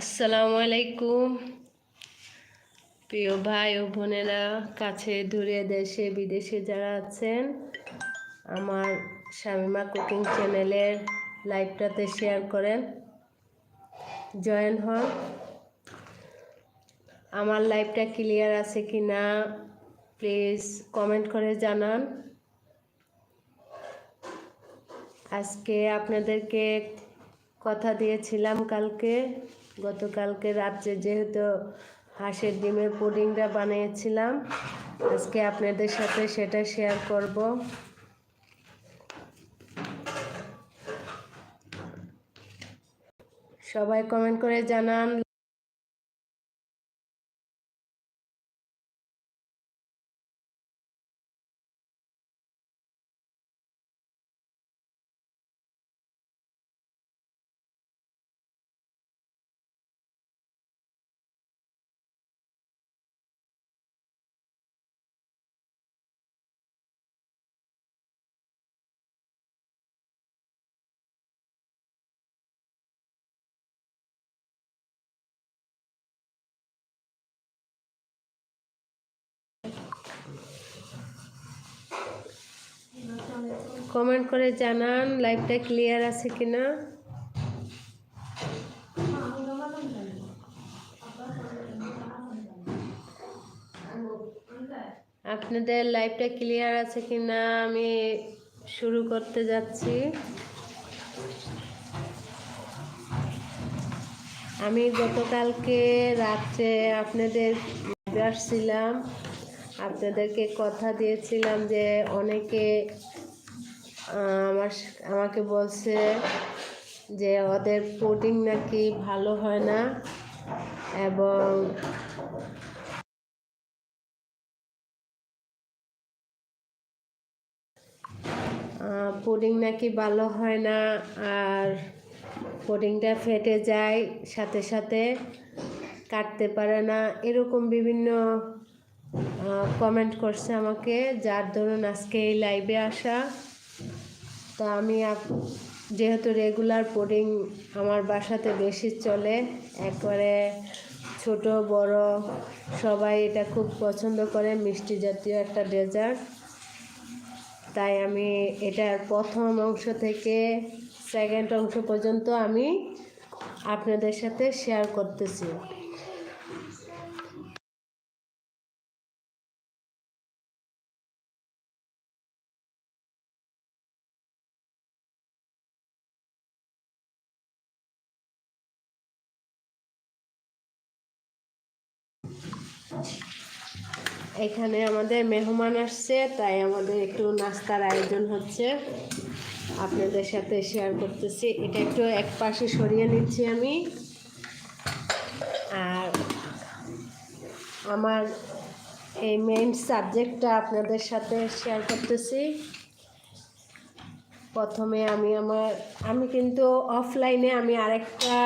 আসসালামু আলাইকুম প্রিয় ভাই ও বোনেরা, কাছে দূরে দেশে, বিদেশে যারা আছেন, আমার শামিমা কুকিং চ্যানেলের লাইভটাতে শেয়ার করেন। জয়েন হন। আমার লাইভটা ক্লিয়ার আছে কি না, প্লিজ কমেন্ট করে জানান। আজকে আপনাদেরকে কথা দিয়েছিলাম কালকে, গতকালকে রাত্রে যেহেতু হাঁসের ডিমের পুডিংটা বানিয়েছিলাম, আজকে আপনাদের সাথে সেটা শেয়ার করব। সবাই কমেন্ট করে জানান কমেন্ট করে জানান, লাইভটা ক্লিয়ার আছে কিনা। আপনাদের লাইভটা ক্লিয়ার আছে কিনা, আমি শুরু করতে যাচ্ছি। আমি গতকালকে রাত্রে আপনাদের আসছিলাম, আপনাদেরকে কথা দিয়েছিলাম যে অনেকে আমার আমাকে বলছে যে ওদের পুডিং নাকি ভালো হয় না এবং পুডিং নাকি ভালো হয় না আর পুডিংটা ফেটে যায়, সাথে সাথে কাটতে পারে না, এরকম বিভিন্ন কমেন্ট করছে আমাকে, যার ধরুন আজকে এই লাইভে আসা। তা আমি যেহেতু রেগুলার পুডিং আমার বাসাতে বেশি চলে, একবারে ছোট, বড়, সবাই এটা খুব পছন্দ করে, মিষ্টি জাতীয় একটা ডেজার্ট তাই আমি এটার প্রথম অংশ থেকে সেকেন্ড অংশ পর্যন্ত আমি আপনাদের সাথে শেয়ার করতেছি। এখানে আমাদের মেহমান আসছে, তাই আমাদের একটু নাস্তার আয়োজন হচ্ছে। আপনাদের সাথে শেয়ার করতেছি। এটা একটু এক পাশে সরিয়ে নিচ্ছি আমি। আর আমার এই মেইন সাবজেক্টটা আপনাদের সাথে শেয়ার করতেছি। প্রথমে আমি আমার, আমি কিন্তু অফলাইনে আমি আরেকটা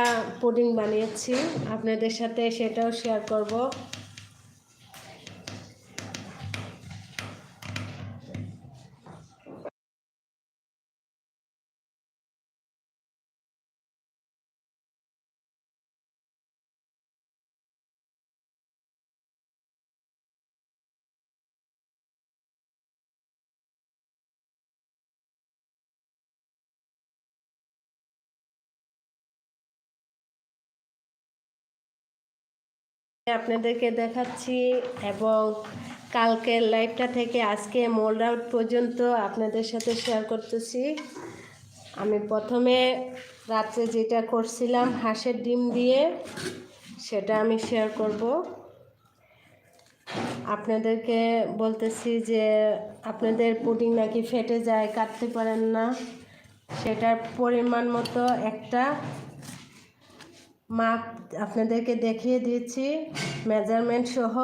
পুডিং বানিয়েছি। আপনাদের সাথে সেটাও শেয়ার করব। আপনাদেরকে দেখাচ্ছি এবং কালকের লাইভটা থেকে আজকে মোল্ড আউট পর্যন্ত আপনাদের সাথে শেয়ার করতেছি। আমি প্রথমে রাত্রে যেটা করছিলাম, হাঁসের ডিম দিয়ে, সেটা আমি শেয়ার করব। আপনাদেরকে বলতেছি যে আপনাদের পুডিং নাকি ফেটে যায়, কাটতে পারেন না। সেটার পরিমাণ মতো একটা মাপ আপনাদেরকে দেখিয়ে দিয়েছি মেজারমেন্ট সহ।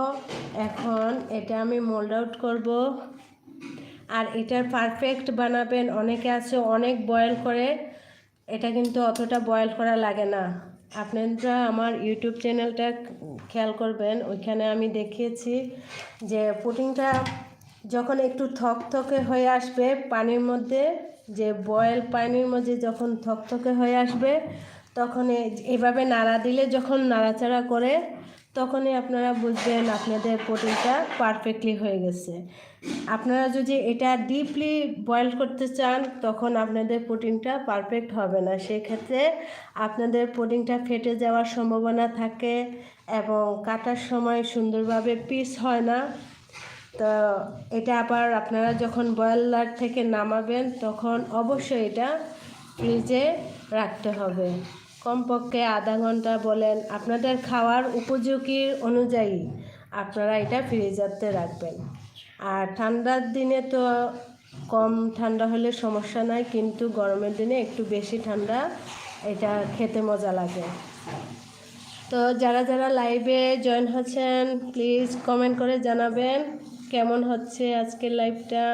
এখন এটা আমি মোল্ড আউট করব। আর এটার পারফেক্ট বানাবেন, অনেকে আছে অনেক বয়েল করে। এটা কিন্তু অতটা বয়েল করা লাগে না। আপনারা আমার ইউটিউব চ্যানেলটা খেয়াল করবেন, ওইখানে আমি দেখিয়েছি যে পুটিংটা যখন একটু থকথকে হয়ে আসবে পানির মধ্যে, যে বয়েল পানির মধ্যে যখন থকথকে হয়ে আসবে তখন এভাবে নাড়া দিলে যখন নাড়াচাড়া করে, তখনই আপনারা বুঝবেন আপনাদের প্রোটিনটা পারফেক্টলি হয়ে গেছে। আপনারা যদি এটা ডিপলি বয়েল করতে চান, তখন আপনাদের প্রোটিনটা পারফেক্ট হবে না। সেক্ষেত্রে আপনাদের প্রোটিনটা ফেটে যাওয়ার সম্ভাবনা থাকে এবং কাটার সময় সুন্দরভাবে পিস হয় না। তো এটা আবার আপনারা যখন বয়েলার থেকে নামাবেন, তখন অবশ্যই এটা ফ্রিজে রাখতে হবে। কমপক্ষে আধা ঘণ্টা বলেন, আপনাদের খাওয়ার উপযোগী অনুযায়ী আপনারা এটা ফ্রিজারতে রাখবেন। আর ঠান্ডার দিনে তো কম ঠান্ডা হলে সমস্যা নাই, কিন্তু গরমের দিনে একটু বেশি ঠান্ডা, এটা খেতে মজা লাগে। তো যারা যারা লাইভে জয়েন হচ্ছেন, প্লিজ কমেন্ট করে জানাবেন, কেমন হচ্ছে আজকের লাইভটা?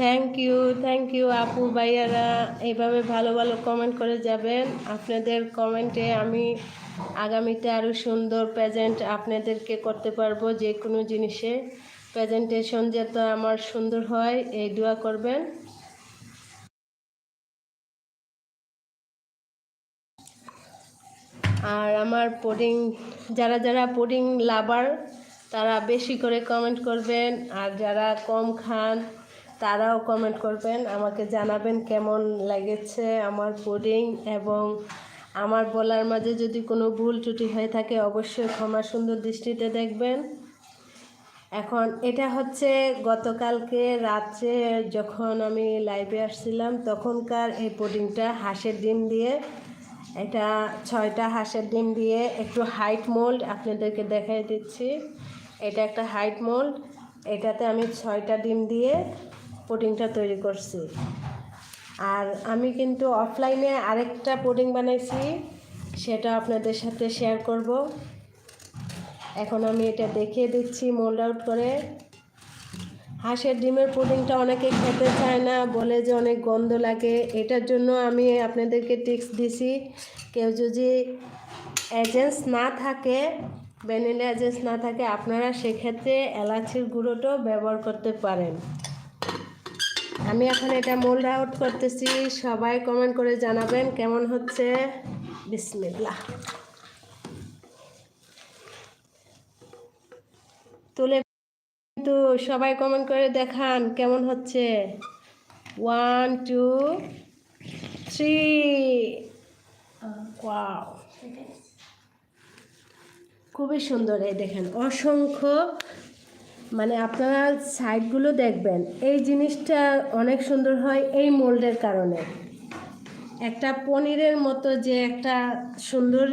থ্যাংক ইউ থ্যাংক ইউ আপু ভাইয়ারা। এইভাবে ভালো ভালো কমেন্ট করে যাবেন। আপনাদের কমেন্টে আমি আগামীতে আরও সুন্দর প্রেজেন্ট আপনাদেরকে করতে পারব যে কোনো জিনিসে। প্রেজেন্টেশন যাতে আমার সুন্দর হয়, এই দোয়া করবেন। আর আমার পুডিং যারা যারা পুডিং লাভার তারা বেশি করে কমেন্ট করবেন। আর যারা কম খান তারাও কমেন্ট করবেন, আমাকে জানাবেন কেমন লেগেছে আমার পুডিং এবং আমার বলার মাঝে যদি কোনো ভুল ত্রুটি হয়ে থাকে অবশ্যই ক্ষমা সুন্দর দৃষ্টিতে দেখবেন। এখন এটা হচ্ছে গতকালকে রাত্রে যখন আমি লাইভে আসছিলাম, তখনকার এই পুডিংটা হাঁসের ডিম দিয়ে, এটা ছয়টা হাঁসের ডিম দিয়ে একটু হাইট মোল্ড আপনাদেরকে দেখাই দিচ্ছি। এটা একটা হাইট মোল্ড এটাতে আমি ছয়টা ডিম দিয়ে পুডিংটা তৈরি করছি। আর আমি কিন্তু অফলাইনে আরেকটা পুডিং বানাইছি, সেটা আপনাদের সাথে শেয়ার করব। এখন আমি এটা দেখিয়ে দিচ্ছি মোল্ড আউট করে। হাঁসের ডিমের পুডিংটা অনেকে খেতে চায় না, বলে যে অনেক গন্ধ লাগে। এটার জন্য আমি আপনাদেরকে টিপস দিছি, কেউ যদি এজেন্স না থাকে ভ্যানিলা এজেন্স না থাকে, আপনারা সেক্ষেত্রে এলাচির গুঁড়োটাও ব্যবহার করতে পারেন। আমি এখন এটা মোল্ড আউট করতেছি। সবাই কমেন্ট করে জানাবেন কেমন হচ্ছে। বিসমিল্লাহ। তুলে কিন্তু সবাই কমেন্ট করে দেখান কেমন হচ্ছে। ওয়ান টু থ্রি খুবই সুন্দর এই দেখেন। অসংখ্য মানে আপনারা সাইডগুলো দেখবেন, এই জিনিসটা অনেক সুন্দর হয় এই মোল্ডের কারণে। একটা পনিরের মতো যে একটা সুন্দর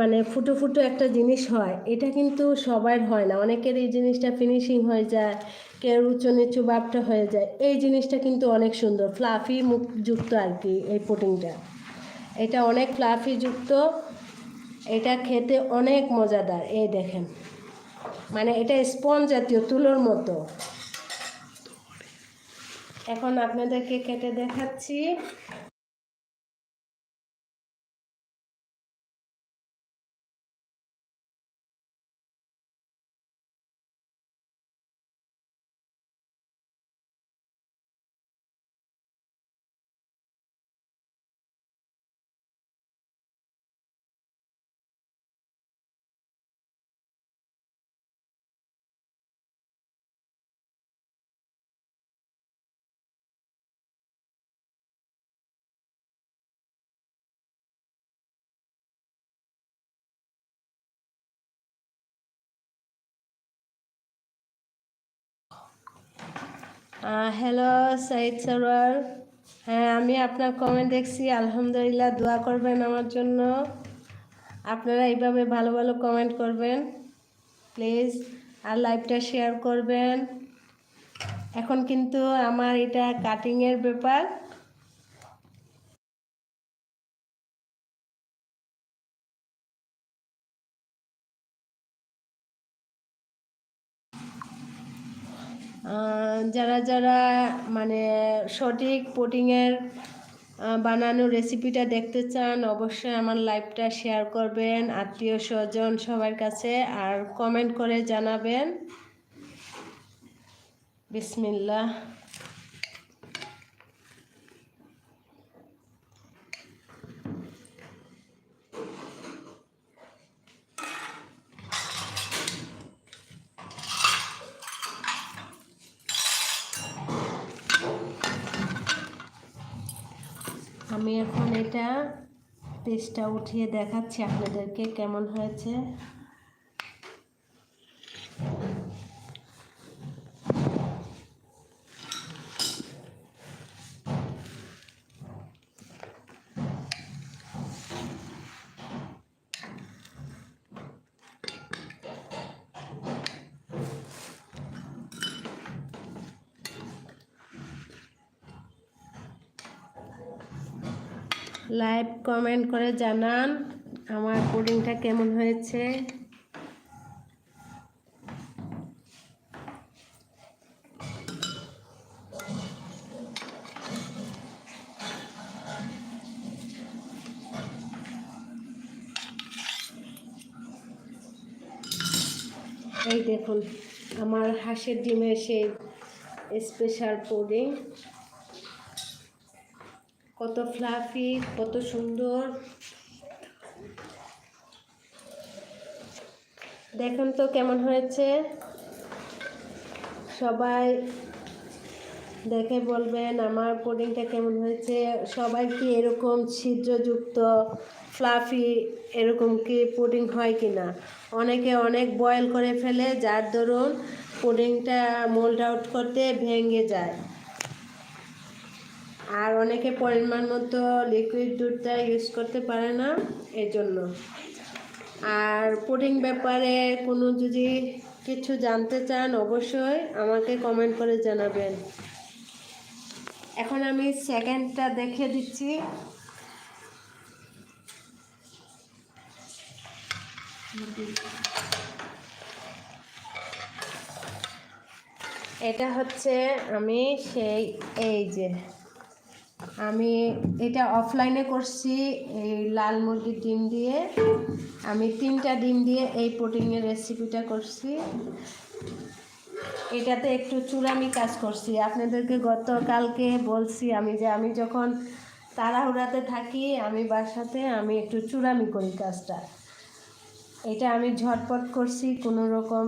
মানে ফুটো ফুটো একটা জিনিস হয়, এটা কিন্তু সবার হয় না। অনেকের এই জিনিসটা ফিনিশিং হয়ে যায়, কেউ উঁচু নিচু বাপটা হয়ে যায়। এই জিনিসটা কিন্তু অনেক সুন্দর ফ্লাফি মুখ যুক্ত আর কি এই পুটিংটা এটা অনেক ফ্লাফি যুক্ত, এটা খেতে অনেক মজাদার, এই দেখেন। মানে এটা স্পঞ্জ জাতীয় তুলোর মতো। এখন আপনাদেরকে কেটে দেখাচ্ছি। হ্যালো সাইদ সরোয়ার হ্যাঁ আমি আপনার কমেন্ট দেখছি। আলহামদুলিল্লাহ, দোয়া করবেন আমার জন্য। আপনারা এইভাবে ভালো ভালো কমেন্ট করবেন। প্লিজ আর লাইভটা শেয়ার করবেন। এখন কিন্তু আমার এটা কাটিংয়ের ব্যাপার। যারা যারা মানে সঠিক পোটিংয়ের বানানো রেসিপিটা দেখতে চান, অবশ্যই আমার লাইভটা শেয়ার করবেন, আত্মীয় স্বজন সবার কাছে, আর কমেন্ট করে জানাবেন। বিসমিল্লাহ। আমি এখন এটা পেস্টটা উঠিয়ে দেখাচ্ছি আপনাদেরকে কেমন হয়েছে। লাইভ কমেন্ট করে জানান আমার পুডিংটা কেমন হয়েছে। এই দেখুন, আমার হাঁসের ডিমের সেই স্পেশাল পুডিং কত ফ্লাফি কত সুন্দর। দেখুন তো কেমন হয়েছে। সবাই দেখে বলবেন আমার পুডিংটা কেমন হয়েছে। সবাই কি এরকম ছিদ্রযুক্ত ফ্লাফি এরকম কি পুডিং হয় কি না অনেকে অনেক বয়েল করে ফেলে, যার দরুন পুডিংটা মোল্ড আউট করতে ভেঙে যায়। আর অনেকে পরিমাণ মতো লিকুইড দুধটা ইউজ করতে পারে না এই জন্য আর পুডিং ব্যাপারে কোনো যদি কিছু জানতে চান অবশ্যই আমাকে কমেন্ট করে জানাবেন। এখন আমি সেকেন্ডটা দেখে দিচ্ছি। এটা হচ্ছে আমি সেই এই যে আমি এটা অফলাইনে করছি, এই লাল মুরগির ডিম দিয়ে। আমি তিনটা ডিম দিয়ে এই প্রোটিনের রেসিপিটা করছি। এটাতে একটু চূড়ামি কাজ করছি। আপনাদেরকে গতকালকে বলছি আমি যে আমি যখন তাড়াহুড়াতে থাকি, আমি বাসাতে, আমি একটু চূড়ামি করি কাজটা। এটা আমি ঝটপট করছি, কোনো রকম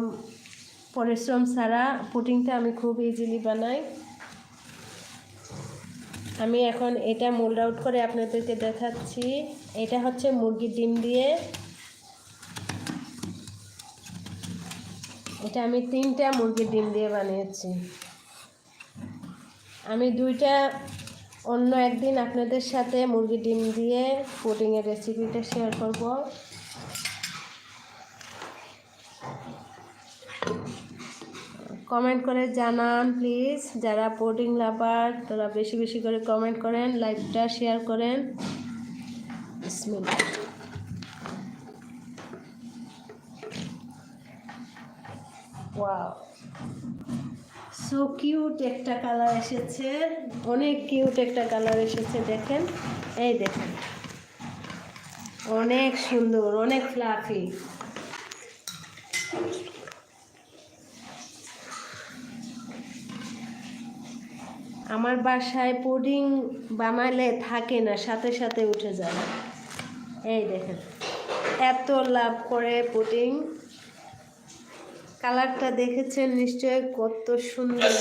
পরিশ্রম ছাড়া। পুটিংটা আমি খুব ইজিলি বানাই। আমি এখন এটা মোল্ড আউট করে আপনাদেরকে দেখাচ্ছি। এটা হচ্ছে মুরগির ডিম দিয়ে। এটা আমি তিনটা মুরগির ডিম দিয়ে বানিয়েছি। আমি দুইটা, অন্য একদিন আপনাদের সাথে মুরগির ডিম দিয়ে পুডিংয়ের রেসিপিটা শেয়ার করব। কমেন্ট করে জানান প্লিজ যারা পুডিং লাভার তারা বেশি বেশি করে কমেন্ট করেন লাইভটা শেয়ার করেন। ওয়াও সো কিউট একটা কালার এসেছে। অনেক কিউট একটা কালার এসেছে, দেখেন। এই দেখেন। অনেক সুন্দর, অনেক ফ্লাফি আমার বাসায় পুডিং বানালে থাকে না, সাথে সাথে উঠে যায়। এই দেখেন, এত লাভ করে পুডিং। কালারটা দেখেছেন নিশ্চয় কত সুন্দর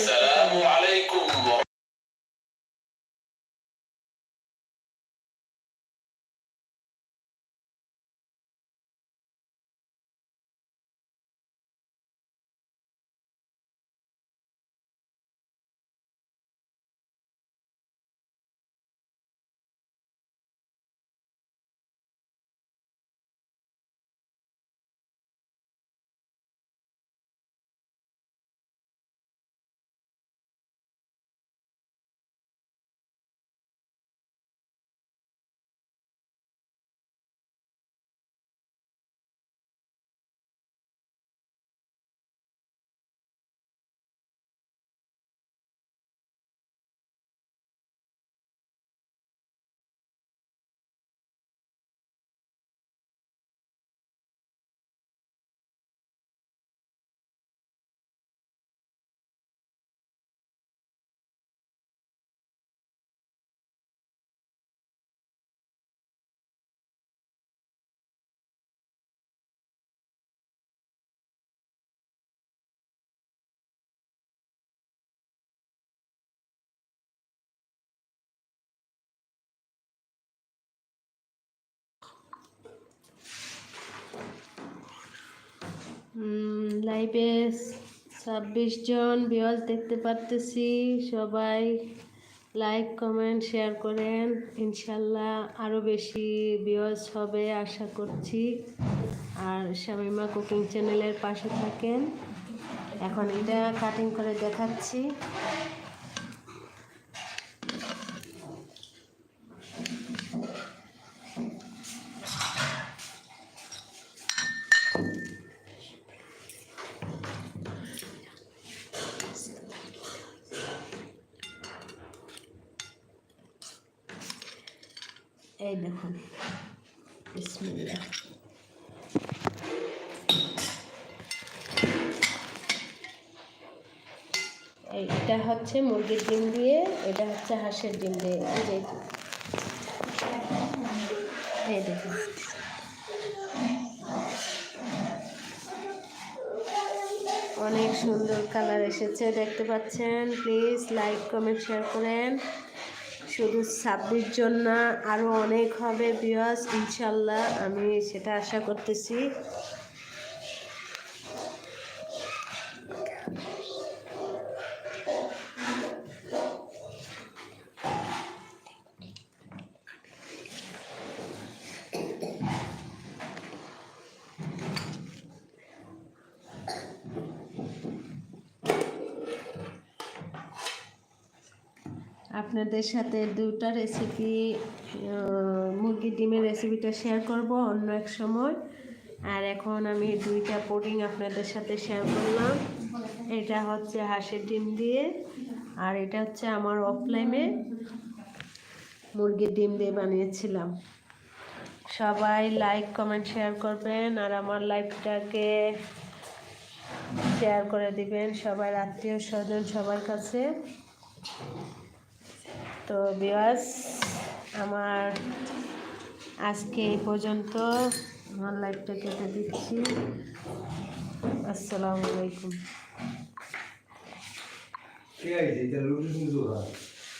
লাইভে ছাব্বিশ জন বিয়াল দেখতে পারতেছি। সবাই লাইক কমেন্ট শেয়ার করেন। ইনশাল্লাহ আরও বেশি বিয়স হবে আশা করছি। আর শামিমা কুকিং চ্যানেলের পাশে থাকেন। এখন এটা কাটিং করে দেখাচ্ছি। এই দেখুন। বিসমিল্লাহ। এইটা হচ্ছে মুরগির ডিম দিয়ে, এটা হচ্ছে হাঁসের ডিম দিয়ে এই দেখুন। অনেক সুন্দর কালার এসেছে, দেখতে পাচ্ছেন? প্লিজ লাইক, কমেন্ট, শেয়ার করেন। শুধু ছাব্বিশ জন না আরও অনেক হবে বিয়াস ইনশাল্লাহ আমি সেটা আশা করতেছি। আপনাদের সাথে দুটা রেসিপি মুরগির ডিমের রেসিপিটা শেয়ার করব অন্য এক সময়। আর এখন আমি দুইটা পুডিং আপনাদের সাথে শেয়ার করলাম। এটা হচ্ছে হাঁসের ডিম দিয়ে, আর এটা হচ্ছে আমার অফলাইনে মুরগির ডিম দিয়ে বানিয়েছিলাম। সবাই লাইক কমেন্ট শেয়ার করবেন, আর আমার লাইফটাকে শেয়ার করে দিবেন সবার আত্মীয় স্বজন সবার কাছে। তো বিয়াস আমার আজকে এই পর্যন্ত আমার লাইফটা কেটে দিচ্ছি। আসসালামু আলাইকুম।